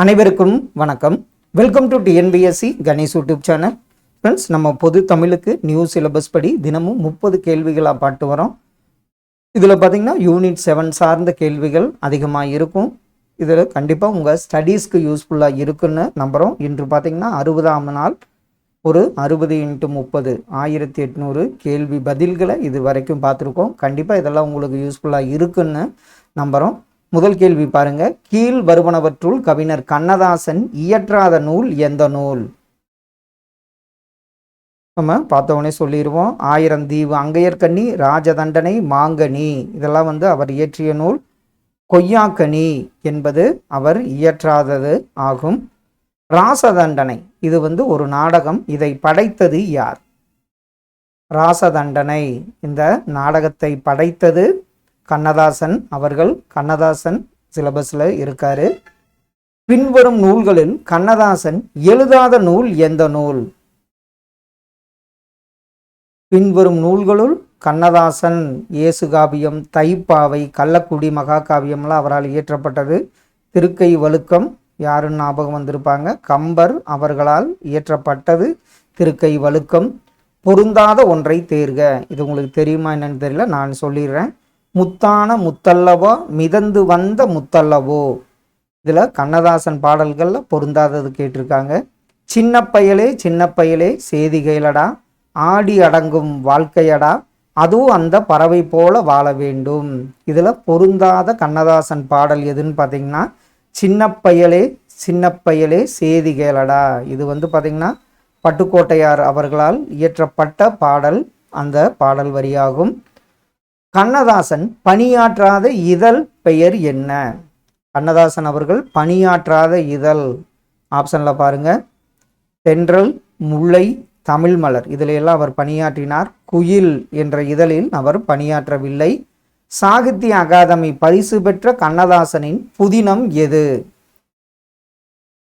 அனைவருக்கும் வணக்கம். Welcome to TNPSC Ganesh YouTube channel friends நம்ம பொது தமிழுக்கு நியூ சிலபஸ் படி தினமும் முப்பது கேள்விகளாக பாட்டு வரோம். இதில் பார்த்தீங்கன்னா யூனிட் செவன் சார்ந்த கேள்விகள் அதிகமாக இருக்கும். இதில் கண்டிப்பாக உங்கள் ஸ்டடீஸ்க்கு யூஸ்ஃபுல்லாக இருக்குன்னு நம்புகிறோம் இன்று பார்த்தீங்கன்னா அறுபதாம் நாள் ஒரு அறுபது இன்ட்டு முப்பது ஆயிரத்தி எட்நூறு கேள்வி பதில்களை இது வரைக்கும் பார்த்துருக்கோம் கண்டிப்பாக இதெல்லாம் உங்களுக்கு யூஸ்ஃபுல்லாக இருக்குன்னு நம்புகிறோம் முதல் கேள்வி பாருங்க. கீழ் வருவனவற்றுள் கவிஞர் கண்ணதாசன் இயற்றாத நூல் எந்த நூல்? நம்ம பார்த்தவொடனே சொல்லிடுவோம் ஆயிரம் தீவு அங்கையர்கண்ணி ராஜதண்டனை மாங்கனி. இதெல்லாம் வந்து அவர் இயற்றிய நூல். கொய்யாக்கனி என்பது அவர் இயற்றாதது ஆகும். ராசதண்டனை இது வந்து ஒரு நாடகம். இதை படைத்தது யார்? ராசதண்டனை இந்த நாடகத்தை படைத்தது கண்ணதாசன் அவர்கள் கண்ணதாசன் சிலபஸில் இருக்காரு. பின்வரும் நூல்களில் கண்ணதாசன் எழுதாத நூல் எந்த நூல்? பின்வரும் நூல்களுள் கண்ணதாசன் இயேசுகாவியம் தைப்பாவை கள்ளக்குடி மகாகாவியம்லாம் அவரால் இயற்றப்பட்டது. திருக்கை வழுக்கம் யாருன்னு ஞாபகம் வந்திருப்பாங்க? கம்பர் அவர்களால் இயற்றப்பட்டது. திருக்கை வழுக்கம். பொருந்தாத ஒன்றை தேர்க. இது உங்களுக்கு தெரியுமா என்னன்னு தெரியல நான் சொல்லிடுறேன். முத்தான முத்தல்லவோ மிதந்து வந்த முத்தல்லவோ. இதில் கண்ணதாசன் பாடல்களில் பொருந்தாதது கேட்டிருக்காங்க. சின்ன பயலே சின்ன பயலே சேதிகைலடா ஆடி அடங்கும் வாழ்க்கையடா அதுவும் அந்த பறவை போல வாழ வேண்டும். இதில் பொருந்தாத கண்ணதாசன் பாடல் எதுன்னு பார்த்தீங்கன்னா சின்ன பயலே சின்ன பயலே இது வந்து பார்த்தீங்கன்னா பட்டுக்கோட்டையார் அவர்களால் இயற்றப்பட்ட பாடல். அந்த பாடல் வரியாகும். கண்ணதாசன் பணியாற்றாத இதழ் பெயர் என்ன? கண்ணதாசன் அவர்கள் பணியாற்றாத இதழ். ஆப்ஷனில் பாருங்க. தென்றல் முல்லை தமிழ் மலர். இதிலெல்லாம் அவர் பணியாற்றினார். குயில் என்ற இதழில் அவர் பணியாற்றவில்லை. சாகித்ய அகாதமி பரிசு பெற்ற கண்ணதாசனின் புதினம் எது?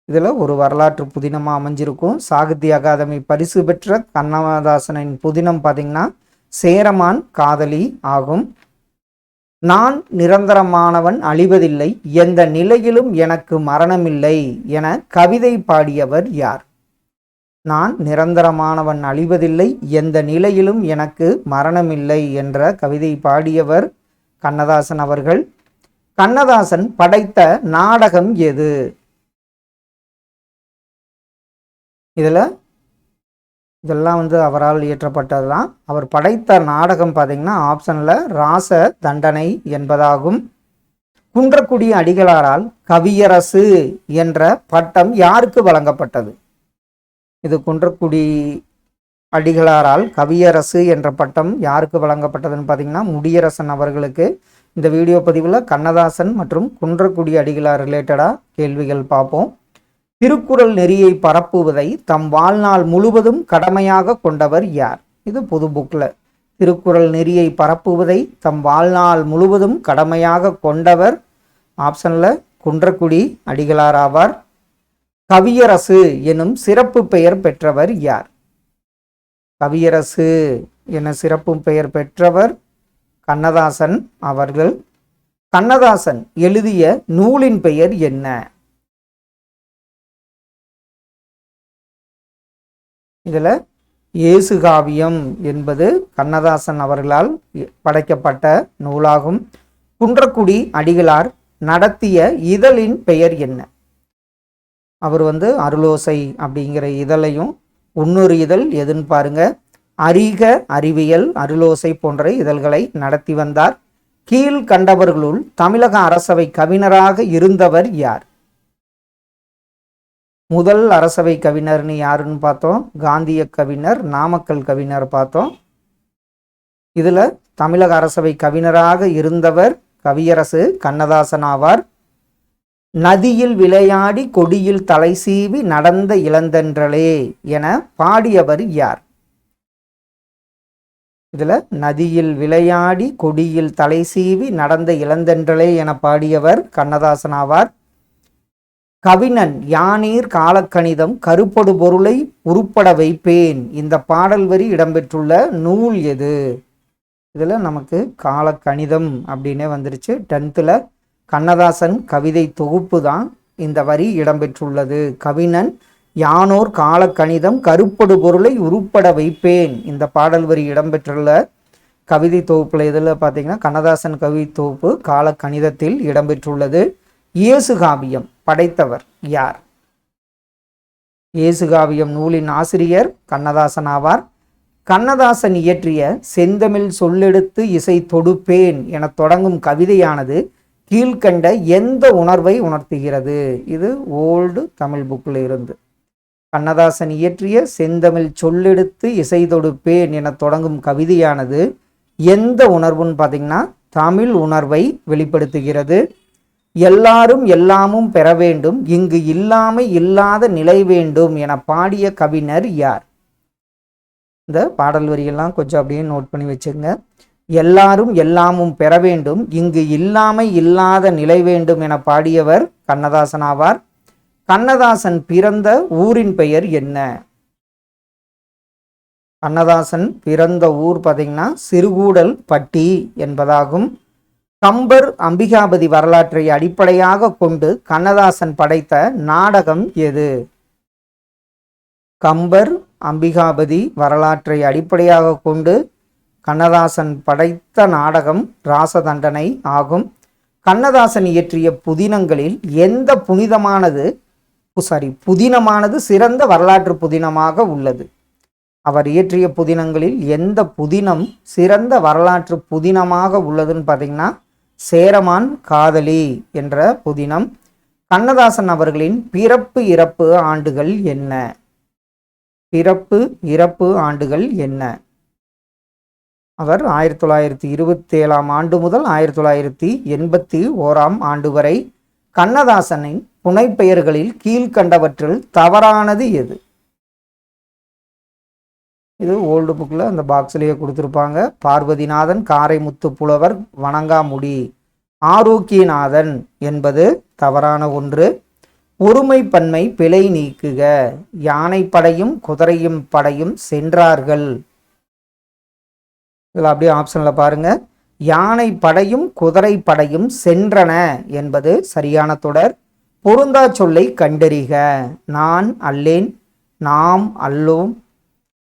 இதில் ஒரு வரலாற்று புதினமாக அமைஞ்சிருக்கும். சாகித்ய அகாதமி பரிசு பெற்ற கண்ணதாசனின் புதினம் பார்த்தீங்கன்னா சேரமான் காதலி ஆகும். நான் நிரந்தரமானவன் அழிவதில்லை எந்த நிலையிலும் எனக்கு மரணமில்லை என கவிதை பாடியவர் யார்? நான் நிரந்தரமானவன் அழிவதில்லை எந்த நிலையிலும் எனக்கு மரணமில்லை என்ற கவிதை பாடியவர் கண்ணதாசன் அவர்கள். கண்ணதாசன் படைத்த நாடகம் எது? இதில் இதெல்லாம் வந்து அவரால் இயற்றப்பட்டது தான் அவர் படைத்த நாடகம் பார்த்திங்கன்னா ஆப்ஷனில் ராச தண்டனை என்பதாகும். குன்றக்குடி அடிகளாரால் கவியரசு என்ற பட்டம் யாருக்கு வழங்கப்பட்டது? இது குன்றக்குடி அடிகளாரால் கவியரசு என்ற பட்டம் யாருக்கு வழங்கப்பட்டதுன்னு பார்த்தீங்கன்னா முடியரசன் அவர்களுக்கு. இந்த வீடியோ பதிவில் கண்ணதாசன் மற்றும் குன்றக்குடி அடிகளார் ரிலேட்டடாக கேள்விகள் பார்ப்போம். திருக்குறள் நெறியை பரப்புவதை தம் வாழ்நாள் முழுவதும் கடமையாக கொண்டவர் யார்? இது புது புக்கில் திருக்குறள் நெறியை பரப்புவதை தம் வாழ்நாள் முழுவதும் கடமையாக கொண்டவர் ஆப்ஷனில் குன்றக்குடி அடிகளார் ஆவார். கவியரசு எனும் சிறப்பு பெயர் பெற்றவர் யார்? கவியரசு என சிறப்பு பெயர் பெற்றவர் கண்ணதாசன் அவர்கள். கண்ணதாசன் எழுதிய நூலின் பெயர் என்ன? இதில் இயேசுகாவியம் என்பது கண்ணதாசன் அவர்களால் படைக்கப்பட்ட நூலாகும். குன்றக்குடி அடிகளார் நடத்திய இதழின் பெயர் என்ன? அவர் வந்து அருளோசை அப்படிங்கிற இதழையும் இன்னொரு இதழ் எதுன்னு பாருங்க. அறிக அறிவியல் அருளோசை போன்ற இதழ்களை நடத்தி வந்தார். கீழ் கண்டவர்களுள் தமிழக அரசவை கவிஞராக இருந்தவர் யார்? முதல் அரசவை கவிஞர்னு யாருன்னு பார்த்தோம்? காந்திய கவிஞர் நாமக்கல் கவிஞர் பார்த்தோம். இதில் தமிழக அரசவை கவிஞராக இருந்தவர் கவியரசு கண்ணதாசன் ஆவார். நதியில் விளையாடி கொடியில் தலை சீவி நடந்த இளந்தென்றலே என பாடியவர் யார்? இதில் நதியில் விளையாடி கொடியில் தலை சீவி நடந்த இளந்தென்றலே என பாடியவர் கண்ணதாசன் ஆவார். கவினன் யானீர் காலக்கணிதம் கருப்படு பொருளை உருப்பட வைப்பேன். இந்த பாடல் வரி இடம்பெற்றுள்ள நூல் எது? இதில் நமக்கு காலக்கணிதம் அப்படின்னே வந்துருச்சு. டென்த்தில் கண்ணதாசன் கவிதை தொகுப்பு தான் இந்த வரி இடம்பெற்றுள்ளது. கவினன் யானோர் காலக்கணிதம் கருப்படு பொருளை உருப்பட வைப்பேன். இந்த பாடல் வரி இடம்பெற்றுள்ள கவிதை தொகுப்பில் இதில் பார்த்தீங்கன்னா கண்ணதாசன் கவிதை தொகுப்பு காலக்கணிதத்தில் இடம்பெற்றுள்ளது. இயேசு காவியம். படைத்தவர் யார்? இயேசுகாவியம் நூலின் ஆசிரியர் கண்ணதாசன் ஆவார். கண்ணதாசன் இயற்றிய செந்தமிழ் சொல்லெடுத்து இசை தொடுப்பேன் என தொடங்கும் கவிதையானது கீழ்கண்ட எந்த உணர்வை உணர்த்துகிறது? இது ஓல்டு தமிழ் புக்கில் இருந்து. கண்ணதாசன் இயற்றிய செந்தமிழ் சொல்லெடுத்து இசை தொடுப்பேன் என தொடங்கும் கவிதையானது எந்த உணர்வுன்னு பார்த்தீங்கன்னா தமிழ் உணர்வை வெளிப்படுத்துகிறது. எல்லாரும் எல்லாமும் பெற வேண்டும் இங்கு இல்லாமை இல்லாத நிலை வேண்டும் என பாடிய கவிஞர் யார்? இந்த பாடல் வரியெல்லாம் கொஞ்சம் அப்படியே நோட் பண்ணி வச்சுங்க எல்லாரும் எல்லாமும் பெற வேண்டும் இங்கு இல்லாமை இல்லாத நிலை வேண்டும் என பாடியவர் கண்ணதாசன் ஆவார். கண்ணதாசன் பிறந்த ஊரின் பெயர் என்ன? கண்ணதாசன் பிறந்த ஊர் பார்த்தீங்கன்னா சிறுகூடல் பட்டி என்பதாகும். கம்பர் அம்பிகாபதி வரலாற்றை அடிப்படையாக கொண்டு கண்ணதாசன் படைத்த நாடகம் எது? கம்பர் அம்பிகாபதி வரலாற்றை அடிப்படையாக கொண்டு கண்ணதாசன் படைத்த நாடகம் ராசதண்டனை ஆகும். கண்ணதாசன் இயற்றிய புதினங்களில் எந்த புனிதமானது சாரி புதினமானது சிறந்த வரலாற்று புதினமாக உள்ளது? அவர் இயற்றிய புதினங்களில் எந்த புதினம் சிறந்த வரலாற்று புதினமாக உள்ளதுன்னு பார்த்தீங்கன்னா சேரமான் காதலி என்ற புதினம் கண்ணதாசன் அவர்களின் பிறப்பு இறப்பு ஆண்டுகள் என்ன? பிறப்பு இறப்பு ஆண்டுகள் என்ன? அவர் ஆயிரத்தி தொள்ளாயிரத்தி இருபத்தி ஏழாம் ஆண்டு முதல் ஆயிரத்தி தொள்ளாயிரத்தி எண்பத்தி ஓராம் ஆண்டு வரை கண்ணதாசனின் புனைப்பெயர்களில் கீழ்கண்டவற்றில் தவறானது எது? இது ஓல்டு புக்கில் அந்த பாக்ஸ்லேயே கொடுத்துருப்பாங்க. பார்வதிநாதன் காரைமுத்து புலவர் வணங்காமுடி. ஆரோக்கியநாதன் என்பது தவறான ஒன்று. ஒருமை பன்மை பிழை நீக்குக. யானை படையும் குதிரையும் படையும் சென்றார்கள். இதில் அப்படியே ஆப்ஷனில் பாருங்க. யானை படையும் குதிரை படையும் சென்றன என்பது சரியான தொடர். பொருந்தா சொல்லை கண்டறிக. நான் அல்லேன் நாம் அல்லோம்.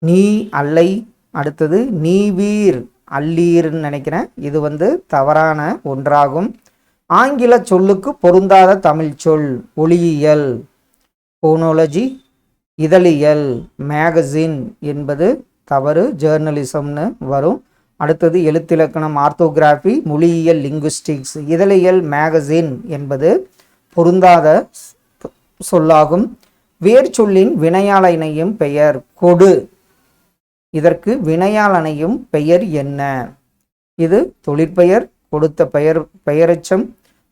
நீ அல்லை அடுத்தது நீ வீர் அல்லீர்னு நினைக்கிறேன். இது வந்து தவறான ஒன்றாகும். ஆங்கில சொல்லுக்கு பொருந்தாத தமிழ் சொல் ஒளியியல் போனோலஜி இதழியல் மேகசின் என்பது தவறு ஜேர்னலிசம்னு வரும். அடுத்தது எழுத்திலக்கணம் ஆர்த்தோகிராஃபி மொழியியல் லிங்குஸ்டிக்ஸ் இதழியல் மேகசின் என்பது பொருந்தாத சொல்லாகும். வேர் சொல்லின் வினையாளனையும் பெயர் கொடு. இதற்கு வினையாளனையும் பெயர் என்ன? இது தொழிற்பெயர் கொடுத்த பெயர் பெயரெச்சம்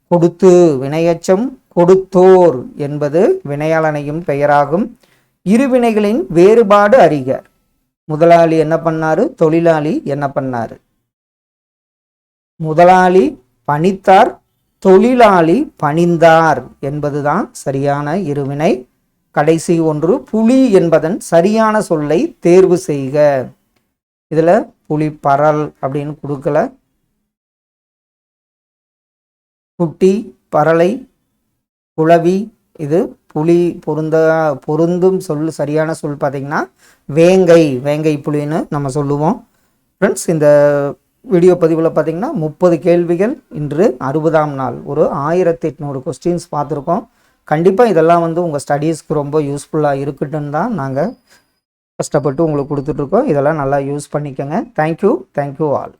கொடுத்து வினையச்சம் கொடுத்தோர் என்பது வினையாளனையும் பெயராகும். இருவினைகளின் வேறுபாடு அறிக. முதலாளி என்ன பண்ணாரு? தொழிலாளி என்ன பண்ணாரு? முதலாளி பணித்தார் தொழிலாளி பணிந்தார் என்பதுதான் சரியான இருவினை. கடைசி ஒன்று புலி என்பதன் சரியான சொல்லை தேர்வு செய்க. இதில் புலி பரல் அப்படின்னு கொடுக்கல. குட்டி பரலை குளவி இது புலி பொருந்த பொருந்தும் சொல் சரியான சொல் பார்த்தீங்கன்னா வேங்கை வேங்கை புலின்னு நம்ம சொல்லுவோம். ஃப்ரெண்ட்ஸ் இந்த வீடியோ பதிவில் பார்த்தீங்கன்னா முப்பது கேள்விகள் இன்று அறுபதாம் நாள். ஒரு ஆயிரத்தி எட்நூறு கொஸ்டின்ஸ் பார்த்துருக்கோம். கண்டிப்பாக இதெல்லாம் வந்து உங்கள் ஸ்டடீஸ்க்கு ரொம்ப யூஸ்ஃபுல்லாக இருக்கட்டுன்னு தான் நாங்கள் கஷ்டப்பட்டு உங்களுக்கு கொடுத்துட்ருக்கோம் இதெல்லாம் நல்லா யூஸ் பண்ணிக்கோங்க. Thank you thank you all